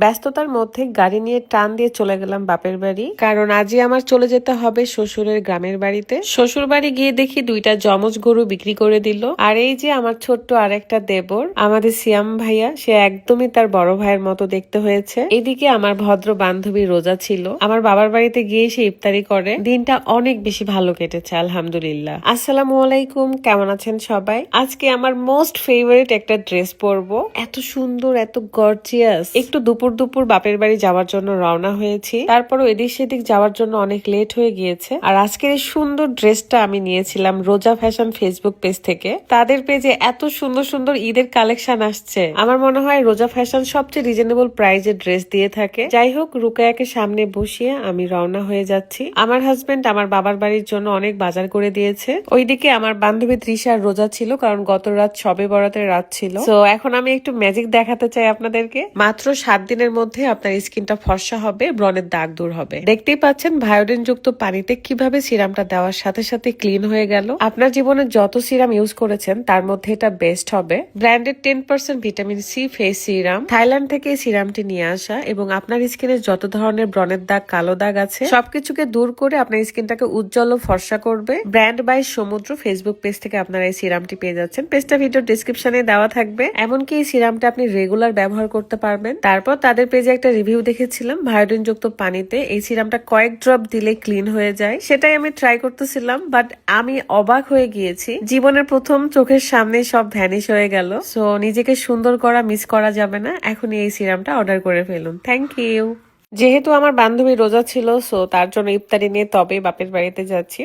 ব্যস্ততার মধ্যে গাড়ি নিয়ে টান দিয়ে চলে গেলাম বাপের বাড়ি। কারণ আজই আমার চলে যেতে হবে শ্বশুরের গ্রামের বাড়িতে। শ্বশুর বাড়ি গিয়ে দেখি দুইটা জমজ গরু বিক্রি করে দিল। আর এই যে আমার ছোট্ট আরেকটা দেবর, আমাদের সিয়াম ভাইয়া, সে একদমই তার বড় ভাইয়ের মতো দেখতে হয়েছে। এদিকে আমার ভদ্র বান্ধবী রোজা ছিল। আমার বাবার বাড়িতে গিয়ে সে ইফতারি করে। দিনটা অনেক বেশি ভালো কেটেছে, আলহামদুলিল্লাহ। আসসালামু আলাইকুম, কেমন আছেন সবাই? আজকে আমার মোস্ট ফেভারিট একটা ড্রেস পরবো। এত সুন্দর, এত গর্জিয়াস একটু দুপুর দুপুর বাপের বাড়ি যাওয়ার জন্য রওনা হয়েছি। তারপরও এদিক সেদিক যাওয়ার জন্য অনেক লেট হয়ে গিয়েছে। আর আজকের এই সুন্দর ড্রেসটা আমি নিয়েছিলাম রোজা ফ্যাশন ফেসবুক পেজ থেকে। তাদের পেজে এত সুন্দর সুন্দর ঈদের কালেকশন আসছে। আমার মনে হয় রোজা ফ্যাশন সবচেয়ে রিজনেবল প্রাইজে ড্রেস দিয়ে থাকে। যাই হোক, রুকায়াকে সামনে বসিয়ে আমি রওনা হয়ে যাচ্ছি। আমার হাজবেন্ড আমার বাবার বাড়ির জন্য অনেক বাজার করে দিয়েছে। ওইদিকে আমার বান্ধবী তৃষার রোজা ছিল, কারণ গত রাত সবে বরাতের রাত ছিল। তো এখন আমি একটু ম্যাজিক দেখাতে চাই আপনাদেরকে। মাত্র সাত দিনের মধ্যে আপনার স্কিনটা ফর্সা হবে, ব্রণের দাগ দূর হবে। দেখতেই পাচ্ছেন ভায়োডিন যুক্ত পানিতে কীভাবে সিরামটা দেওয়ার সাথে সাথে ক্লিন হয়ে গেল। আপনার জীবনে যত সিরাম ইউজ করেছেন, তার মধ্যে এটা বেস্ট হবে। Branded ten percent vitamin C, face serum. Thailand থেকে সিরামটি নিয়ে আসা এবং আপনার স্কিনে যত ধরনের ব্রণের দাগ, কালো দাগ আছে, সবকিছুকে দূর করে আপনার স্কিনটাকে উজ্জ্বল ও ফর্সা করবে। Brand by Samudra Facebook page থেকে আপনারা এই সিরামটি পেয়ে যাচ্ছেন। পেজটা ভিডিও ডিসক্রিপশনে দেওয়া থাকবে। এমনকি এই সিরামটা আপনি রেগুলার ব্যবহার করতে পারবেন। তারপর তাদের পেজে একটা রিভিউ দেখেছিলাম, ভায়োডিনযুক্ত পানিতে। এই সিরামটা কয়েক ড্রপ দিলে ক্লিন হয়ে যায়। সেটাই আমি ট্রাই করতেছিলাম বাট আমি অবাক হয়ে গিয়েছি। জীবনের প্রথম চোখের সামনে সব ভ্যানিশ হয়ে গেল। সো নিজেকে সুন্দর করা মিস করা যাবে না। এখনই এই সিরামটা অর্ডার করে ফেলুন। থ্যাংক ইউ যেহেতু আমার বান্ধবী রোজা ছিল সো তার জন্য ইফতারি নিয়ে তবে বাপের বাড়িতে যাচ্ছি।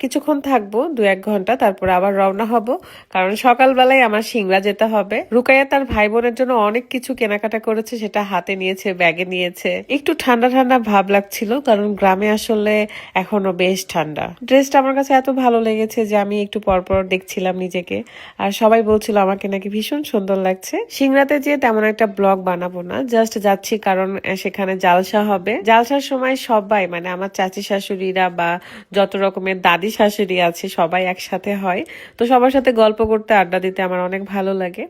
কিছুক্ষণ থাকব দু এক ঘণ্টা, তারপর আবার রওনা হব। কারণ সকালবেলায় আমার সিংড়া যেতে হবে। রুকাইয়া তার ভাই বোনের জন্য অনেক কিছু কেনাকাটা করেছে, সেটা হাতে নিয়েছে, ব্যাগে নিয়েছে। একটু ঠান্ডা ঠান্ডা ভাব লাগছিল, কারণ গ্রামে আসলে এখনও বেশ ঠান্ডা। ড্রেসটা আমার কাছে এত ভালো লেগেছে যে আমি একটু পরপর দেখছিলাম নিজেকে। আর সবাই বলছিল, আমাকে নাকি ভীষণ সুন্দর লাগছে। সিংড়াতে যেয়ে তেমন একটা ব্লগ বানাবো না, জাস্ট যাচ্ছি কারণ সেখানে জালসা হবে। জালসার সময় সবাই মানে আমার চাচি শাশুড়িরা বা যত রকমের দাদি শাশুড়ি আছে, সবাই একসাথে হয়। তো সবার সাথে গল্প করতে, আড্ডা দিতে আমার অনেক ভালো লাগে।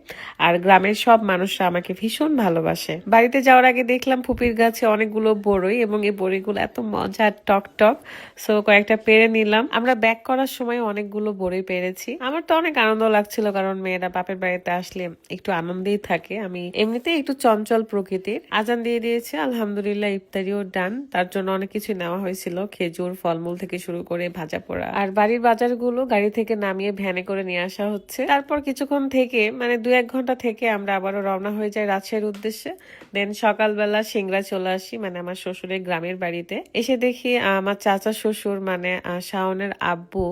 আর গ্রামের সব মানুষরা আমাকে ভীষণ ভালোবাসে। বাড়িতে যাওয়ার আগে দেখলাম ফুপির গাছে অনেকগুলো বড়ই এবং এই বড়িগুলো এত মজা টক টক সো কয়েকটা পেরে নিলাম। আমরা ব্যাক করার সময় অনেকগুলো বড়ই পেরেছি। আমার তো অনেক আনন্দ লাগছিল কারণ মেয়েরা বাপের বাড়িতে আসলে একটু আনন্দেই থাকে। আমি এমনিতেই একটু চঞ্চল প্রকৃতির। আজান দিয়ে দিয়েছে, আলহামদুলিল্লাহ। ইফতারিও ডান। তার জন্য অনেক কিছু নেওয়া হয়েছিল। খেজুর, ফলমূল থেকে শুরু করে ভাজা পোড়া। আর বাড়ির বাজারগুলো গাড়ি থেকে নামিয়ে ভ্যানে করে নিয়ে আসা হচ্ছে। তারপর কিছুক্ষণ থেকে মানে দু এক ঘণ্টা থেকে আমরা আবারও রওনা হয়ে যাই রাজশাহীর উদ্দেশ্যে। দেন সকালবেলা সিংড়া চলে আসি মানে আমার শ্বশুরের গ্রামের বাড়িতে। এসে দেখি আমার চাচা শ্বশুর মানে শাওনের আব্বু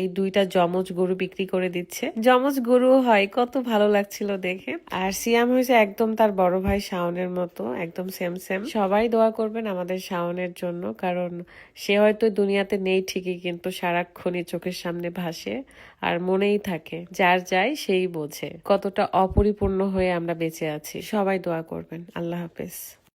এই দুইটা জমজ গরু বিক্রি করে দিচ্ছে। জমজ গরু হয়, কত ভালো লাগছিল দেখে। আর সিয়াম হয়েছে একদম তার বড় ভাই শাওনের মতো, একদম সেম সেম সবাই দোয়া করবেন আমাদের শাওনের জন্য, কারণ সে হয়তো দুনিয়াতে নেই ঠিকই, কিন্তু সারাক্ষণই চোখের সামনে ভাসে আর মনেই থাকে, যার যায় সেই বোঝে। কতটা অপরিপূর্ণ হয়ে আমরা বেঁচে আছি। সবাই দোয়া করবেন। আল্লাহ হাফেজ।